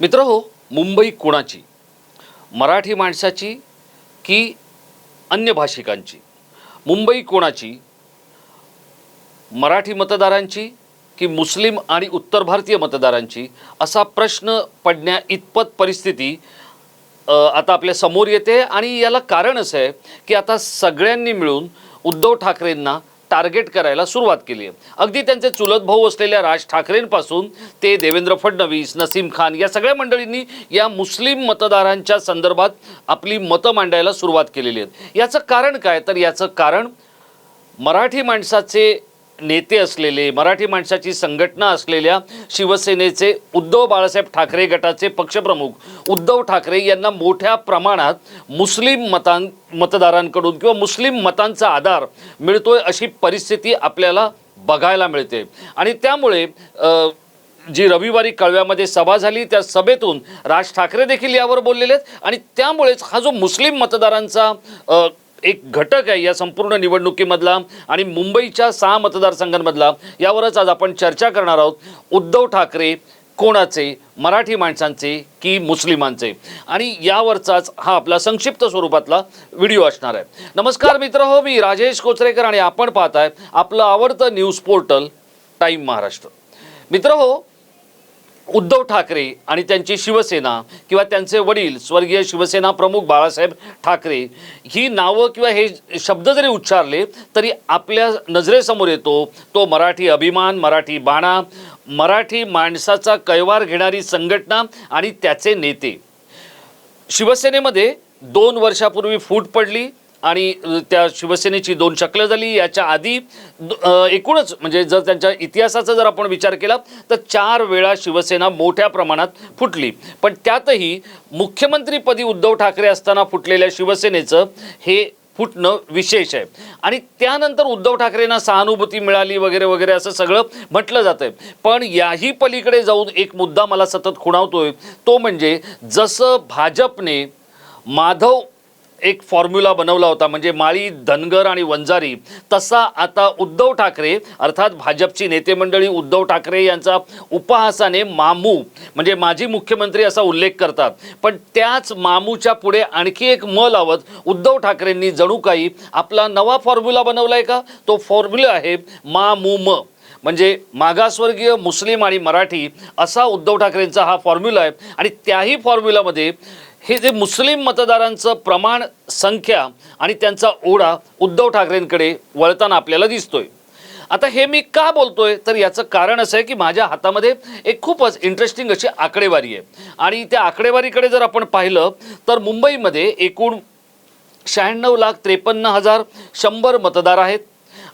मित्र हो मुंबई कोणाची? मराठी माणसाची की अन्य भाषिकांची? मुंबई कोणाची? मराठी मतदारांची की मुस्लिम आणि उत्तर भारतीय मतदारांची? असा प्रश्न पडण्या इतपत परिस्थिती आता आपल्यासमोर येते. आणि याला कारण असं आहे की आता सगळ्यांनी मिळून उद्धव ठाकरेंना टार्गेट करायला सुरुवात केली. आहे अगदी त्यांचे चुलत भाऊ असलेल्या राज ठाकरेंपासून ते देवेंद्र फडणवीस नसीम खान या सगळ्या मंडळींनी या मुस्लिम मतदारांच्या संदर्भात आपली मतं मांडायला सुरुवात केलेली आहे याचं कारण काय? तर याचं कारण मराठी माणसाचे नेते असलेले मराठी माणसाची संघटना असलेल्या शिवसेनेचे उद्धव बाळासाहेब ठाकरे गटाचे पक्षप्रमुख उद्धव ठाकरे यांना मोठ्या प्रमाणात मुस्लिम मतां मतदारांकडून किंवा मुस्लिम मतांचा आधार मिळतोय अशी परिस्थिती आपल्याला बघायला मिळते. आणि त्यामुळे जी रविवारी कळव्यामध्ये सभा झाली त्या सभेतून राज ठाकरे देखील यावर बोललेले आहेत. आणि त्यामुळेच हा जो मुस्लिम मतदारांचा एक घटक आहे या संपूर्ण निवडणुकीमधला आणि मुंबईच्या सहा मतदारसंघांमधला. यावरच आज आपण चर्चा करणार आहोत. उद्धव ठाकरे कोणाचे? मराठी माणसांचे की मुस्लिमांचे? आणि यावरचाच हा आपला संक्षिप्त स्वरूपातला व्हिडिओ असणार आहे. नमस्कार मित्र हो मी राजेश कोचरेकर आणि आपण पाहताय आपलं आवडतं न्यूज पोर्टल टाईम महाराष्ट्र. मित्र हो उद्धव ठाकरे आणि त्यांची शिवसेना किंवा त्यांचे वडील स्वर्गीय शिवसेना प्रमुख बाळासाहेब ठाकरे ही नावं किंवा हे शब्द जरी उच्चारले तरी आपल्या नजरेसमोर येतो तो मराठी अभिमान मराठी बाणा मराठी माणसाचा कैवार घेणारी संघटना आणि त्याचे नेते. शिवसेनेमध्ये दोन वर्षापूर्वी फूट पडली आणि त्या शिवसेनेची दोन शकलं झाली याच्या आधी एकूणच म्हणजे जर त्यांच्या इतिहासाचा जर आपण विचार केला तर चार वेळा शिवसेना मोठ्या प्रमाणात फुटली. पण त्यातही मुख्यमंत्रीपदी उद्धव ठाकरे असताना फुटलेल्या शिवसेनेचं हे फुटणं विशेष आहे. आणि त्यानंतर उद्धव ठाकरेंना सहानुभूती मिळाली वगैरे वगैरे असं सगळं म्हटलं जातं आहे पण याही पलीकडे जाऊन एक मुद्दा मला सतत खुणावतोय तो म्हणजे जसं भाजपने माधव एक फॉर्म्युला बनवला होता म्हणजे माळी धनगर आणि वंजारी. तसा आता उद्धव ठाकरे अर्थात भाजपची नेते मंडळी उद्धव ठाकरे यांचा उपहासाने मामू म्हणजे माजी मुख्यमंत्री असा उल्लेख करतात. पण त्याच मामूच्या पुढे आणखी एक म लावत उद्धव ठाकरेंनी जणू काही आपला नवा फॉर्म्युला बनवला आहे का? तो फॉर्म्युला आहे मामू म. म्हणजे मागासवर्गीय मुस्लिम आणि मराठी असा उद्धव ठाकरेंचा हा फॉर्म्युला आहे. आणि त्याही फॉर्म्युलामध्ये हे जे मुस्लिम मतदारांचं प्रमाण संख्या आणि त्यांचा ओढा उद्धव ठाकरेंकडे वळताना आपल्याला दिसतोय. आता हे मी का बोलतोय? तर याचं कारण असं आहे की माझ्या हातामध्ये एक खूपच इंटरेस्टिंग अशी आकडेवारी आहे. आणि त्या आकडेवारीकडे जर आपण पाहिलं तर मुंबईमध्ये एकूण शहाण्णव लाख त्रेपन्न हजार शंभर मतदार आहेत.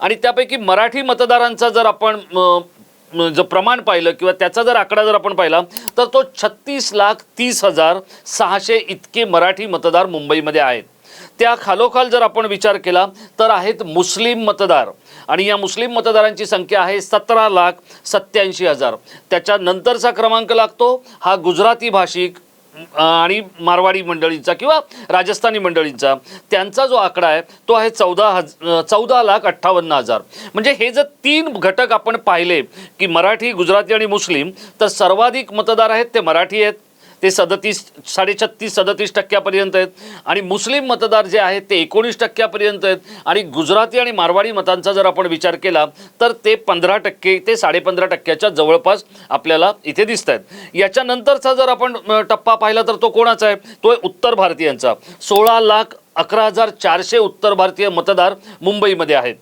आणि त्यापैकी मराठी मतदारांचा जर आपण जर प्रमाण पाहिलं किंवा त्याचा जर आकडा जर आपण पाहिला तर तो छत्तीस लाख तीस हजार सहाशे इतके मराठी मतदार मुंबईमध्ये आहेत. त्या खालोखाल जर आपण विचार केला तर आहेत मुस्लिम मतदार. आणि या मुस्लिम मतदारांची संख्या आहे सतरा लाख सत्याऐंशी हजार. त्याच्यानंतरचा क्रमांक लागतो हा गुजराती भाषिक आणि मारवाडी मंडळींचा किंवा राजस्थानी मंडळींचा त्यांचा जो आकडा आहे तो आहे चौदा हज चौदा लाख अठ्ठावन्न हजार. म्हणजे हे जर तीन घटक आपण पाहिले की मराठी गुजराती आणि मुस्लिम तर सर्वाधिक मतदार आहेत ते मराठी आहेत. ते सदतीस साडेछत्तीस सदतीस टक्क्यापर्यंत आहेत. आणि मुस्लिम मतदार जे आहेत ते एकोणीस टक्क्यापर्यंत आहेत. आणि गुजराती आणि मारवाडी मतांचा जर आपण विचार केला तर ते पंधरा टक्के ते साडेपंधरा टक्क्याच्या जवळपास आपल्याला इथे दिसत आहेत याच्यानंतरचा जर आपण टप्पा पाहिला तर तो कोणाचा आहे? तो आहे उत्तर भारतीयांचा. सोळा लाख अकरा हजार चारशे उत्तर भारतीय मतदार मुंबईमध्ये आहेत.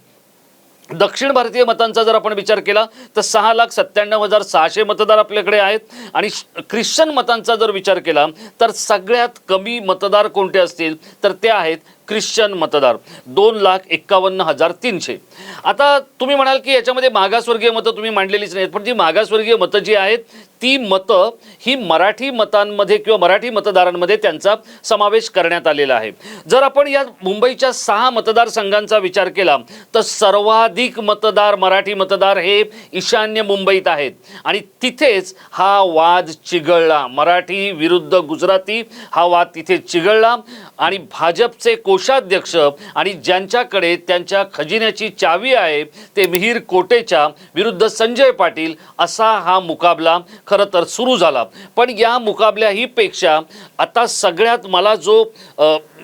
दक्षिण भारतीय मतांचा जर आपण विचार केला तर सहा लाख सत्त्याण्णव हजार सहाशे मतदार आपल्याकडे आहेत. आणि ख्रिश्चन मतांचा जर विचार केला तर सगळ्यात कमी मतदार कोणते असतील? तर ते आहेत ख्रिश्चन मतदार. दोन लाख एक्कावन्न हजार तीनशे. आता तुम्ही म्हणाल की याच्यामध्ये मागासवर्गीय मतं तुम्ही मांडलेलीच नाहीत पण जी मागासवर्गीय मतं जी आहेत ती मतं ही मराठी मतांमध्ये किंवा मराठी मतदारांमध्ये त्यांचा समावेश करण्यात आलेला आहे. जर आपण या मुंबईच्या सहा मतदारसंघांचा विचार केला तर सर्वाधिक मतदार मराठी मतदार हे ईशान्य मुंबईत आहेत. आणि तिथेच हा वाद चिघळला. मराठी विरुद्ध गुजराती हा वाद तिथे चिघळला आणि भाजपचे कोश कोषाध्यक्ष आणि ज्यांच्याकडे त्यांच्या खजिन्याची चावी आहे ते मिहीर कोटेच्या विरुद्ध संजय पाटील असा हा मुकाबला खरं तर सुरू झाला. पण या मुकाबल्याही पेक्षा आता सगळ्यात मला जो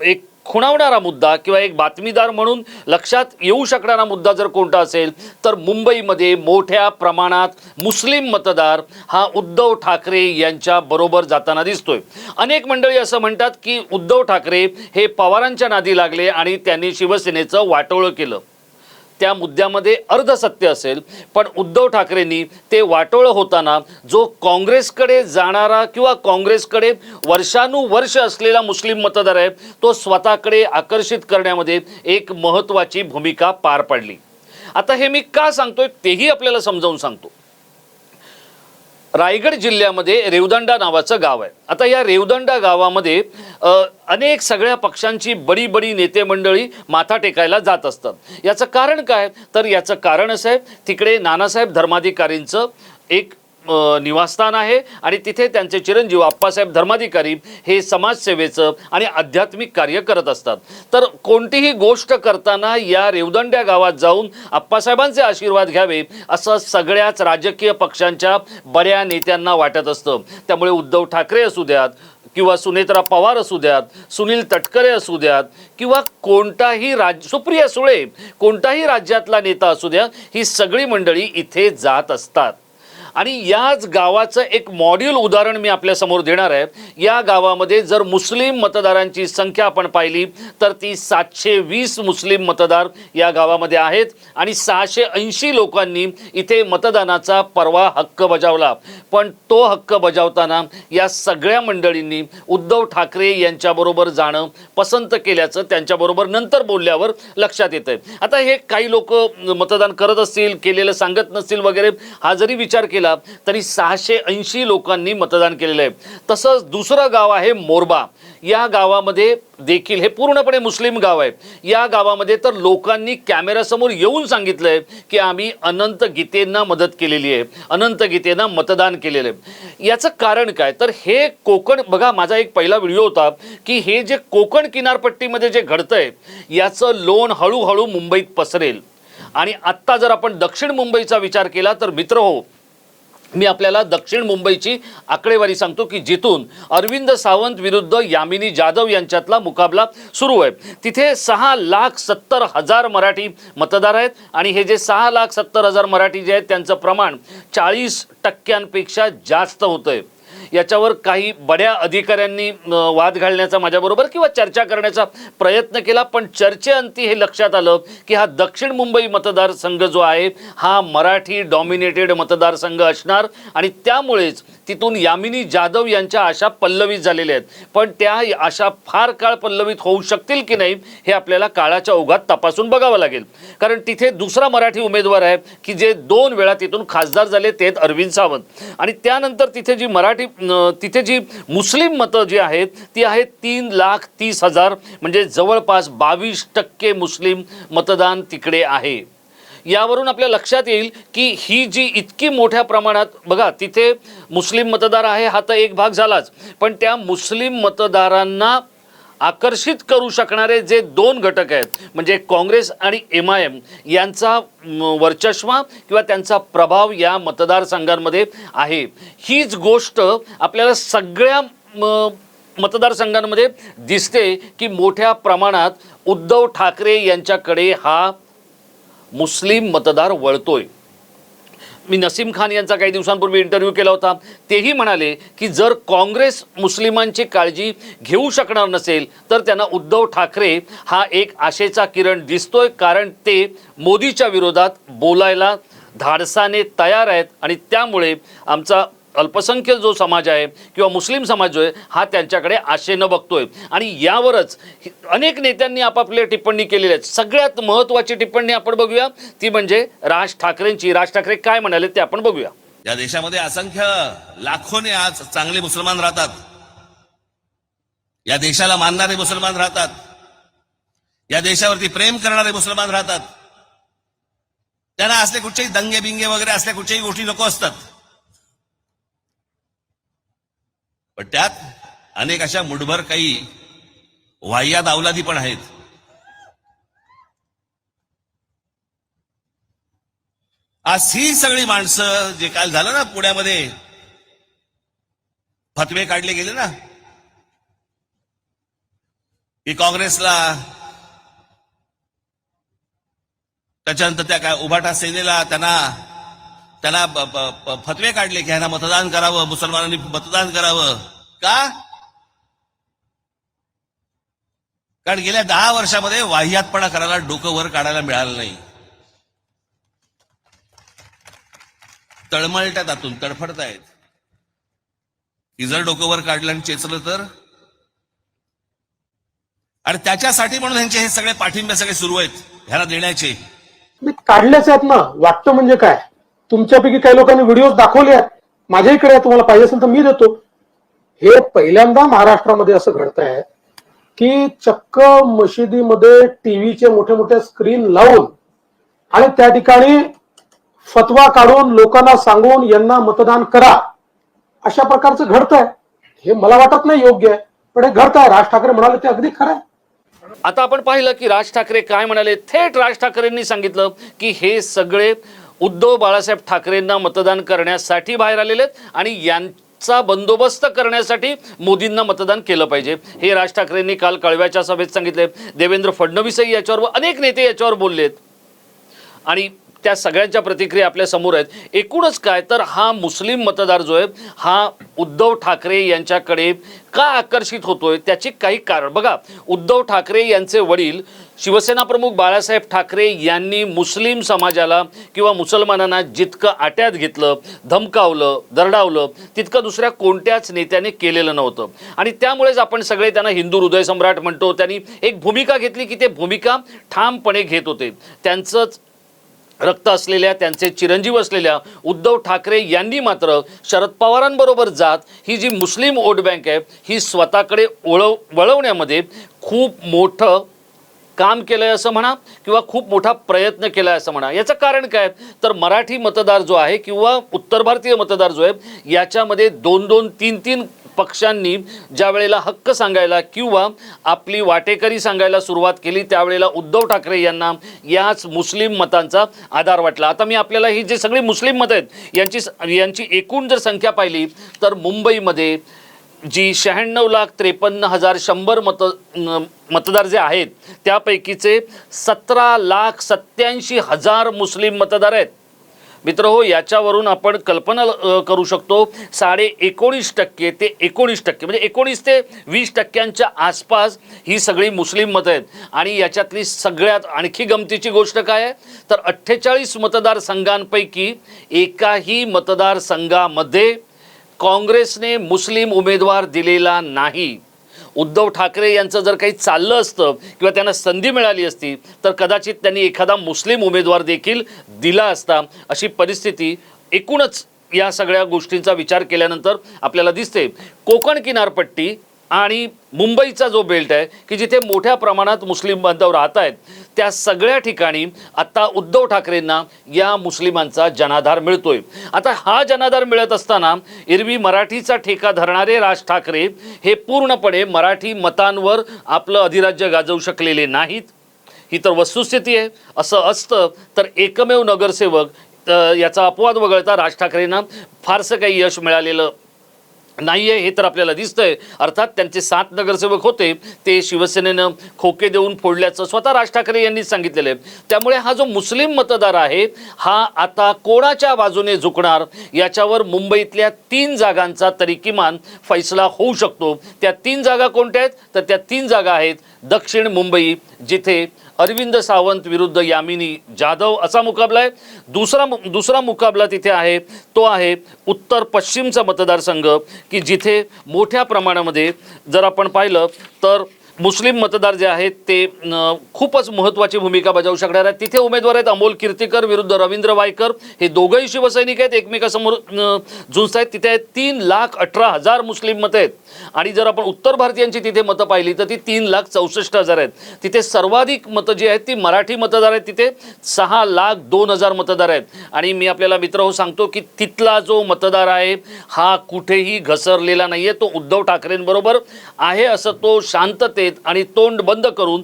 एक खुणावणारा मुद्दा किंवा एक बातमीदार म्हणून लक्षात येऊ शकणारा मुद्दा जर कोणता असेल तर मुंबईमध्ये मोठ्या प्रमाणात मुस्लिम मतदार हा उद्धव ठाकरे यांच्या बरोबर जाताना दिसतोय. अनेक मंडळी असं म्हणतात की उद्धव ठाकरे हे पवारांच्या नादी लागले आणि त्यांनी शिवसेनेचं वाटोळं केलं. त्या मुद्द्यामध्ये अर्धसत्य असेल. पण उद्धव ठाकरेंनी ते वाटोळं होताना जो काँग्रेसकडे जाणारा किंवा काँग्रेसकडे वर्षानुवर्ष असलेला मुस्लिम मतदार आहे तो स्वतःकडे आकर्षित करण्यामध्ये एक महत्त्वाची भूमिका पार पाडली. आता हे मी का सांगतोय तेही आपल्याला समजावून सांगतो. रायगड जिल्ह्यामध्ये रेवदंडा नावाचं गाव आहे. आता या रेवदंडा गावामध्ये अनेक सगळ्या पक्षांची बडी बडी नेते मंडळी माथा टेकायला जात असतात. याचं कारण काय? तर याचं कारण असं आहे तिकडे नानासाहेब धर्माधिकारींचं एक निवासस्थान आहे आणि तिथे त्यांचे चिरंजीव आप्पासाहेब धर्माधिकारी हे समाजसेवेचं आणि आध्यात्मिक कार्य करत असतात. तर कोणतीही गोष्ट करताना या रेवदंड्या गावात जाऊन आप्पासाहेबांचे आशीर्वाद घ्यावे असं सगळ्याच राजकीय पक्षांच्या बऱ्या नेत्यांना वाटत असतं. त्यामुळे उद्धव ठाकरे असू द्यात किंवा सुनेत्रा पवार असू द्यात सुनील तटकरे असू द्यात किंवा कोणताही राज सुप्रिया सुळे कोणताही राज्यातला नेता असू द्या ही सगळी मंडळी इथे जात असतात. आणि याच गावाचं एक मॉड्यूल उदाहरण मी आपल्यासमोर देणार आहे. या गावामध्ये जर मुस्लिम मतदारांची संख्या आपण पाहिली तर ती सातशे वीस मुस्लिम मतदार या गावामध्ये आहेत आणि सहाशे ऐंशी लोकांनी इथे मतदानाचा परवा हक्क बजावला. पण तो हक्क बजावताना या सगळ्या मंडळींनी उद्धव ठाकरे यांच्याबरोबर जाणं पसंत केल्याचं त्यांच्याबरोबर नंतर बोलल्यावर लक्षात येतं आहे आता हे काही लोक मतदान करत असतील केलेलं सांगत नसतील वगैरे हा जरी विचार केला तरी सहाशे ऐंशी लोकांनी मतदान केलेलं आहे. तसंच दुसरं गाव आहे मोरबा. या गावामध्ये देखील हे पूर्णपणे मुस्लिम गाव आहे. या गावामध्ये तर लोकांनी कॅमेऱ्यासमोर येऊन सांगितलं आहे की आम्ही अनंत गीतेंना मदत केलेली आहे. अनंत गीतेंना मतदान केलेलं आहे. याचं कारण काय? तर हे कोकण बघा माझा एक पहिला व्हिडिओ होता की हे जे कोकण किनारपट्टीमध्ये जे घडतंय याचं लोन हळूहळू मुंबईत पसरेल. आणि आत्ता जर आपण दक्षिण मुंबईचा विचार केला तर मित्र हो मी आपल्याला दक्षिण मुंबईची आकडेवारी सांगतो की जिथून अरविंद सावंत विरुद्ध यामिनी जाधव यांच्यातला मुकाबला सुरू आहे. तिथे सहा लाख सत्तर हजार मराठी मतदार आहेत आणि हे जे सहा लाख सत्तर हजार मराठी जे आहेत त्यांचं प्रमाण चाळीस टक्क्यांपेक्षा जास्त होतं आहे याच्यावर काही बड्या अधिकाऱ्यांनी वाद घालण्याचा माझ्याबरोबर किंवा चर्चा करण्याचा प्रयत्न केला. पण चर्चेअंती हे लक्षात आलं की हा दक्षिण मुंबई मतदारसंघ जो आहे हा मराठी डॉमिनेटेड मतदारसंघ असणार आणि त्यामुळेच तिथून यामिनी जाधव यांच्या आशा पल्लवित झालेल्या आहेत. पण त्या आशा फार काळ पल्लवित होऊ शकतील की नाही हे आपल्याला काळाच्या ओघात तपासून बघावं लागेल. कारण तिथे दुसरा मराठी उमेदवार आहे की जे दोन वेळा तिथून खासदार झाले ते आहेत अरविंद सावंत. आणि त्यानंतर तिथे जी मराठी तिथे जी मुस्लिम मतं जी आहेत ती आहेत तीन लाख तीस हजार म्हणजे जवळपास बावीस टक्के मुस्लिम मतदान तिकडे आहे. यावरून आपल्या लक्षात येईल की ही जी इतकी मोठ्या प्रमाणात बघा तिथे मुस्लिम मतदार आहे हा तर एक भाग झालाच. पण त्या मुस्लिम मतदारांना आकर्षित करू शकणारे जे दोन घटक आहेत म्हणजे काँग्रेस आणि एम आय एम यांचा वर्चस्वा किंवा त्यांचा प्रभाव या मतदारसंघांमध्ये आहे. हीच गोष्ट आपल्याला सगळ्या म, मतदारसंघांमध्ये दिसते की मोठ्या प्रमाणात उद्धव ठाकरे यांच्याकडे हा मुस्लिम मतदार वळतोय. मी नसीम खान यांचा काही दिवसांपूर्वी इंटरव्ह्यू केला होता. तेही म्हणाले की जर काँग्रेस मुस्लिमांची काळजी घेऊ शकणार नसेल तर त्यांना उद्धव ठाकरे हा एक आशेचा किरण दिसतोय कारण ते मोदीच्या विरोधात बोलायला धाडसाने तयार आहेत. आणि त्यामुळे आमचा अल्पसंख्य जो समाज आहे किंवा मुस्लिम समाज जो आहे हा त्यांच्याकडे आशेनं बघतोय. आणि यावरच अनेक नेत्यांनी आपापल्या टिप्पणी केलेल्या आहेत. सगळ्यात महत्त्वाची टिप्पणी आपण बघूया. ती म्हणजे राज ठाकरेंची. राज ठाकरे काय म्हणाले ते आपण बघूया. या देशामध्ये असंख्य लाखोने आज चांगले मुसलमान राहतात. या देशाला मानणारे मुसलमान राहतात. या देशावरती प्रेम करणारे मुसलमान राहतात. त्यांना असले कुठचेही दंगे बिंगे वगैरे असल्या कुठच्याही गोष्टी नको असतात. पण त्यात अनेक अशा मुठभर काही वाह्या दावलादी पण आहेत. आज ही सगळी माणसं जे काल झालं ना पुण्यामध्ये फतवे काढले गेले ना की काँग्रेसला त्याच्यानंतर त्या काय उभाटा सेनेला त्यांना त्यांना फतवे काढले की ह्यांना मतदान करावं मुसलमानांनी मतदान करावं. का? कारण गेल्या दहा वर्षामध्ये वाह्यातपणा करायला डोकं वर काढायला मिळालं नाही. तळमळत्यात त्यातून तडफडतायत. की जर डोकं वर काढलं आणि चेचलं तर? आणि त्याच्यासाठी म्हणून ह्यांचे हे सगळे पाठिंबे सगळे सुरू आहेत ह्याला देण्याचे. काढल्याच आहेत ना वाटतं म्हणजे काय? तुमच्यापैकी काही लोकांनी व्हिडिओ दाखवले आहेत. माझ्या इकडे तुम्हाला पाहिजे असेल तर मी देतो. हे पहिल्यांदा महाराष्ट्रामध्ये असं घडत आहे की चक्क मशिदीमध्ये टीव्हीचे मोठे मोठे स्क्रीन लावून आणि त्या ठिकाणी फतवा काढून लोकांना सांगून यांना मतदान करा. अशा प्रकारचं घडत आहे हे मला वाटत नाही योग्य आहे पण हे घडत आहे राज ठाकरे म्हणाले ते अगदी खरं आहे. आता आपण पाहिलं की राज ठाकरे काय म्हणाले. थेट राज ठाकरेंनी सांगितलं की हे सगळे उद्धव बाळासाहेब ठाकरेंना मतदान करण्यासाठी बाहेर आलेले आहेत आणि यांचा बंदोबस्त करण्यासाठी मोदींना मतदान केलं पाहिजे. हे राज ठाकरेंनी काल कळव्याच्या सभेत सांगितले. देवेंद्र फडणवीसही याच्यावर व अनेक नेते याच्यावर बोललेत आणि त्या सगळ्यांच्या प्रतिक्रिया आपल्यासमोर आहेत. एकूणच काय तर हा मुस्लिम मतदार जो आहे हा उद्धव ठाकरे यांच्याकडे का आकर्षित होतोय? त्याची काही कारण. बघा उद्धव ठाकरे यांचे वडील शिवसेना प्रमुख बाळासाहेब ठाकरे यांनी मुस्लिम समाजाला किंवा मुसलमानांना जितकं आट्यात घेतलं धमकावलं दरडावलं तितकं दुसऱ्या कोणत्याच नेत्याने केलेलं नव्हतं. आणि त्यामुळेच आपण सगळे त्यांना हिंदू हृदय सम्राट म्हणतो. त्यांनी एक भूमिका घेतली की ते भूमिका ठामपणे घेत होते. त्यांचंच रक्त असलेल्या त्यांचे चिरंजीव असलेल्या उद्धव ठाकरे यांनी मात्र शरद पवारांबरोबर जात ही जी मुस्लिम वोट बँक आहे ही स्वतःकडे वळव वळवण्यामध्ये खूप मोठं काम केलं आहे असं म्हणा किंवा खूप मोठा प्रयत्न केला आहे असं म्हणा. याचं कारण काय तर मराठी मतदार जो आहे किंवा उत्तर भारतीय मतदार जो आहे याच्यामध्ये दोन दोन तीन तीन पक्षांनी ज्या वेळेला हक्क सांगायला किंवा आपली वाटेकरी सांगायला सुरुवात केली त्यावेळेला उद्धव ठाकरे यांना याच मुस्लिम मतांचा आधार वाटला. आता मी आपल्याला ही जे सगळी मुस्लिम मतं आहेत यांची यांची एकूण जर संख्या पाहिली तर मुंबईमध्ये जी शहाण्णव लाख त्रेपन्न हजार शंभर मत मतदार जे आहेत त्यापैकीचे सतरा लाख सत्याऐंशी हजार मुस्लिम मतदार आहेत. मित्र हो याच्यावरून आपण कल्पना करू शकतो साडे एकोणीस टक्के ते एकोणीस टक्के म्हणजे एकोणीस ते वीस टक्क्यांच्या आसपास ही सगळी मुस्लिम मतं आहेत. आणि याच्यातली सगळ्यात आणखी गमतीची गोष्ट काय आहे? तर अठ्ठेचाळीस मतदारसंघांपैकी एकाही मतदारसंघामध्ये काँग्रेसने मुस्लिम उमेदवार दिलेला नाही. उद्धव ठाकरे यांचं जर काही चाललं असतं किंवा त्यांना संधी मिळाली असती तर कदाचित त्यांनी एखादा मुस्लिम उमेदवार देखील दिला असता. अशी परिस्थिती एकूणच या सगळ्या गोष्टींचा विचार केल्यानंतर आपल्याला दिसते. कोकण किनारपट्टी आणि मुंबईचा जो बेल्ट आहे की जिथे मोठ्या प्रमाणात मुस्लिम बांधव राहत आहेत त्या सगळ्या ठिकाणी आत्ता उद्धव ठाकरेंना या मुस्लिमांचा जनाधार मिळतोय. आता हा जनाधार मिळत असताना एरवी मराठीचा ठेका धरणारे राज ठाकरे हे पूर्णपणे मराठी मतांवर आपलं अधिराज्य गाजवू शकलेले नाहीत. ही तर वस्तुस्थिती आहे. असं असतं तर एकमेव नगरसेवक याचा अपवाद वगळता राज ठाकरेंना फारसं काही यश मिळालेलं नाही आहे हे तर आपल्याला दिसतंय. अर्थात त्यांचे सात नगरसेवक होते ते शिवसेनेनं खोके देऊन फोडल्याचं स्वतः राज ठाकरे यांनी सांगितलेलं आहे. त्यामुळे हा जो मुस्लिम मतदार आहे हा आता कोणाच्या बाजूने झुकणार? याच्यावर मुंबईतल्या तीन जागांचा तरी किमान फैसला होऊ शकतो. त्या तीन जागा कोणत्या आहेत? तर त्या तीन जागा आहेत दक्षिण मुंबई जिथे अरविंद सावंत विरुद्ध यामिनी जाधव असा मुकाबला आहे. दुसरा मु- दुसरा मुकाबला तिथे आहे तो आहे उत्तर पश्चिमचा मतदारसंघ की जिथे मोठ्या प्रमाणामध्ये जर आपण पाहिलं तर मुस्लिम मतदार जे आहेत ते खूपच महत्त्वाची भूमिका बजावू शकणार आहेत. तिथे उमेदवार आहेत अमोल कीर्तीकर विरुद्ध रवींद्र वायकर. हे दोघंही शिवसैनिक आहेत एकमेकासमोर न, झुंजत आहेत. तिथे आहेत तीन लाख अठरा हजार मुस्लिम मतं आहेत. आणि जर आपण उत्तर भारतीयांची तिथे मतं पाहिली तर ती तीन लाख चौसष्ट हजार आहेत. तिथे सर्वाधिक मतं जी आहेत ती मराठी मतदार आहेत. तिथे सहा लाख दोन हजार मतदार आहेत. आणि मी आपल्याला मित्र हो सांगतो की तिथला जो मतदार आहे हा कुठेही घसरलेला नाही आहे तो उद्धव ठाकरेंबरोबर आहे असं तो शांततेत आणि तोंड बंद करून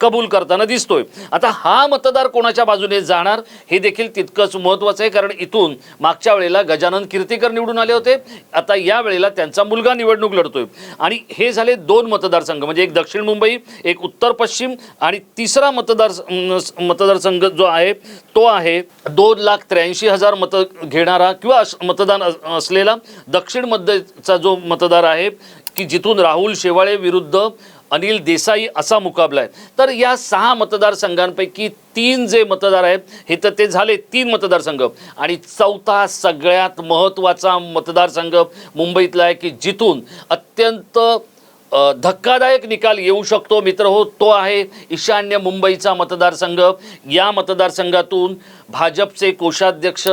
कबूल करताना दिसतोय. आता हा मतदार कोणाच्या बाजूने जाणार हे देखील तितकंच महत्त्वाचं आहे कारण इथून मागच्या वेळेला गजानन कीर्तीकर निवडून आले होते. आता या वेळेला त्यांचा मुलगा निवडणूक लढतोय. आणि हे झाले दोन मतदारसंघ म्हणजे एक दक्षिण मुंबई एक उत्तर पश्चिम आणि तिसरा मतदार मतदारसंघ जो आहे तो आहे दोन लाख त्र्याऐंशी हजार मतं घेणारा किंवा मतदान असलेला दक्षिण मध्यचा जो मतदार आहे की जिथून राहुल शेवाळे विरुद्ध अनिल देसाई असा मुकाबला आहे. तर या सहा मतदारसंघांपैकी तीन जे मतदार आहेत हे तर ते झाले तीन मतदारसंघ. आणि चौथा सगळ्यात महत्त्वाचा मतदारसंघ मुंबईतला आहे की जिथून अत्यंत धक्कादायक निकाल येऊ शकतो. मित्र हो तो आहे ईशान्य मुंबईचा मतदारसंघ. या मतदारसंघातून भाजपचे कोषाध्यक्ष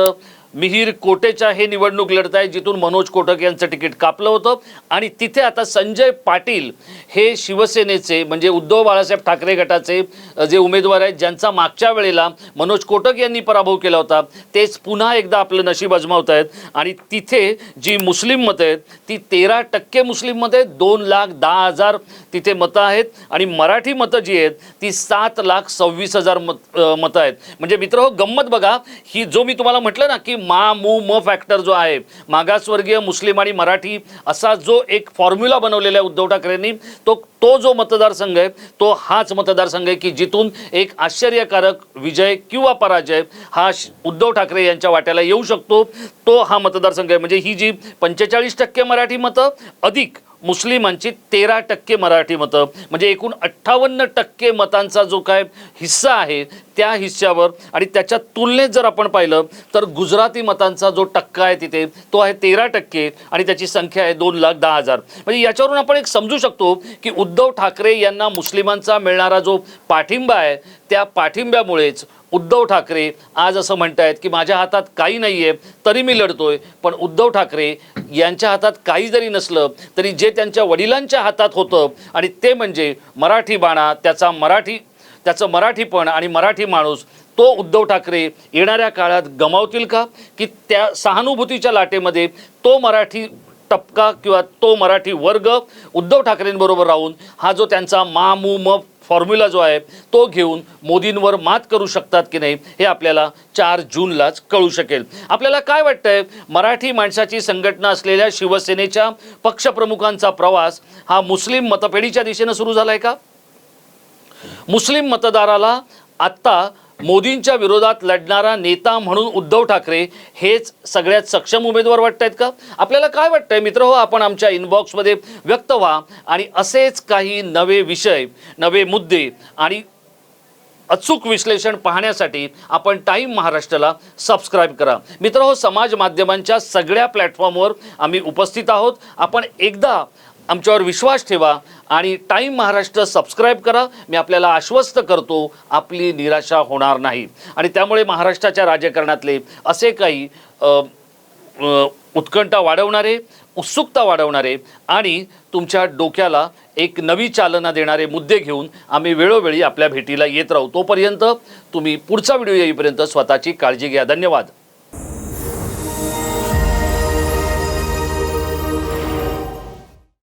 मिहीर कोटेच्या हे निवडणूक लढत आहे जिथून मनोज कोटक यांचं तिकीट कापलं होतं. आणि तिथे आता संजय पाटील हे शिवसेनेचे म्हणजे उद्धव बाळासाहेब ठाकरे गटाचे जे उमेदवार आहेत ज्यांचा मागच्या वेळेला मनोज कोटक यांनी पराभव केला होता तेच पुन्हा एकदा आपलं नशीब अजमावत आहेत. आणि तिथे जी मुस्लिम मतं आहेत ती तेरा टक्के मुस्लिम मतं आहेत. दोन लाख दहा हजार तिथे मतं आहेत. आणि मराठी मतं जी आहेत ती सात लाख सव्वीस हजार मत मतं आहेत. म्हणजे मित्र हो गंमत बघा ही जो मी तुम्हाला म्हटलं ना की मा मू म फॅक्टर जो आहे मागासवर्गीय मुस्लिम आणि मराठी असा जो एक फॉर्म्युला बनवलेला आहे उद्धव ठाकरेंनी तो तो जो मतदारसंघ आहे तो हाच मतदारसंघ आहे की जिथून एक आश्चर्यकारक विजय किंवा पराजय हा श- उद्धव ठाकरे यांच्या वाट्याला येऊ शकतो. तो हा मतदारसंघ आहे. म्हणजे ही जी पंचेचाळीस टक्के मराठी मतं अधिक मुस्लिमांची तेरा टक्के मराठी मतं. म्हणजे एकूण अठ्ठावन्न टक्के मतांचा जो काय हिस्सा आहे त्या हिस्स्यावर आणि त्याच्या तुलनेत जर आपण पाहिलं तर गुजराती मतांचा जो टक्का आहे तिथे तो आहे तेरा टक्के आणि त्याची संख्या आहे दोन लाख दहा हजार. म्हणजे याच्यावरून आपण एक समजू शकतो की उद्धव ठाकरे यांना मुस्लिमांचा मिळणारा जो पाठिंबा आहे त्या पाठिंब्यामुळेच उद्धव ठाकरे आज असं म्हणतायत की माझ्या हातात काही नाही आहे तरी मी लढतोय. पण उद्धव ठाकरे यांच्या हातात काही जरी नसलं तरी जे त्यांच्या वडिलांच्या हातात होतं आणि ते म्हणजे मराठी बाणा त्याचा मराठी त्याचं मराठीपण आणि मराठी माणूस तो उद्धव ठाकरे येणाऱ्या काळात गमावतील का? की त्या सहानुभूतीच्या लाटेमध्ये तो मराठी टपका किंवा तो मराठी वर्ग उद्धव ठाकरेंबरोबर राहून हा जो त्यांचा मा मू म फॉर्म्युला जो आहे तो घेऊन मोदींवर मात करू शकतात की नाही हे आपल्याला चार जूनलाच कळू शकेल. आपल्याला काय वाटतंय मराठी माणसाची संघटना असलेल्या शिवसेनेच्या पक्षप्रमुखांचा प्रवास हा मुस्लिम मतपेढीच्या दिशेनं सुरू झाला आहे का? मुस्लिम मतदाराला आत्ता मोदींच्या विरोधात लढणारा नेता म्हणून उद्धव ठाकरे हेच सगळ्यात सक्षम उमेदवार वाटत आहेत का? आपल्याला काय वाटतंय? मित्र हो आपण आमच्या इनबॉक्समध्ये व्यक्त व्हा आणि असेच काही नवे विषय नवे मुद्दे आणि अचूक विश्लेषण पाहण्यासाठी आपण टाईम महाराष्ट्राला सबस्क्राईब करा. मित्र हो समाज माध्यमांच्या सगळ्या प्लॅटफॉर्मवर आम्ही उपस्थित आहोत. आपण एकदा आमच्यावर विश्वास ठेवा आणि टाईम महाराष्ट्र सबस्क्राईब करा. मी आपल्याला आश्वस्त करतो आपली निराशा होणार नाही. आणि त्यामुळे महाराष्ट्राच्या राजकारणातले असे काही उत्कंठा वाढवणारे उत्सुकता वाढवणारे आणि तुमच्या डोक्याला एक नवी चालना देणारे मुद्दे घेऊन आम्ही वेळोवेळी आपल्या भेटीला येत राहू. तोपर्यंत तुम्ही पुढचा व्हिडिओ येईपर्यंत स्वतःची काळजी घ्या. धन्यवाद.